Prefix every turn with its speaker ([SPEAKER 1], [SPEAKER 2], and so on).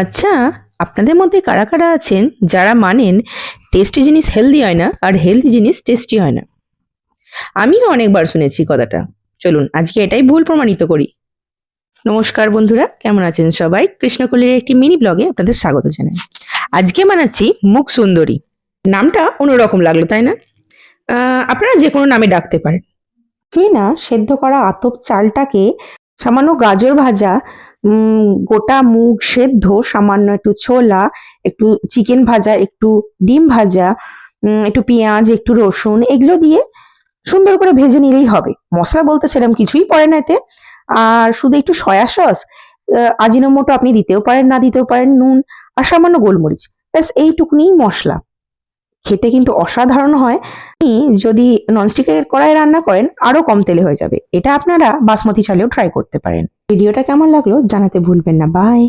[SPEAKER 1] আচ্ছা আপনাদের মধ্যে কারা কারা আছেন যারা মানেন টেস্টি জিনিস হেলদি হয় না আর হেলদি জিনিস টেস্টি হয় না? আমিও অনেকবার শুনেছি কথাটা। চলুন, আজকে এটাই ভুল প্রমাণিত করি। নমস্কার বন্ধুরা, কেমন আছেন সবাই? কৃষ্ণকলির একটি মিনি ব্লগে আপনাদের স্বাগত জানাই। আজকে বানাচ্ছি মুখ সুন্দরী। নামটা অন্যরকম লাগল, তাই না? আপনারা যে কোনো নামে ডাকতে পারেন। তুই না, সেদ্ধ করা আতপ চালটাকে সামান্য গাজর ভাজা গোটা মুগ সেদ্ধ, সামান্য একটু ছোলা, একটু চিকেন ভাজা, একটু ডিম ভাজা একটু পেঁয়াজ, একটু রসুন, এগুলো দিয়ে সুন্দর করে ভেজে নিলেই হবে। মশলা বলতে সেরকম কিছুই পড়ে না এতে। আর শুধু একটু সয়া সস আজিনোমোটো আপনি দিতেও পারেন, না দিতেও পারেন, নুন আর সামান্য গোলমরিচ। ব্যাস, এইটুকুনিই মশলা। খেতে কিন্তু অসাধারণ হয়। যদি ননস্টিকের কড়াই রান্না করেন আরও কম তেলে হয়ে যাবে। এটা আপনারা বাসমতি চালেও ট্রাই করতে পারেন। ভিডিওটা কেমন লাগল জানাতে ভুলবেন না। বাই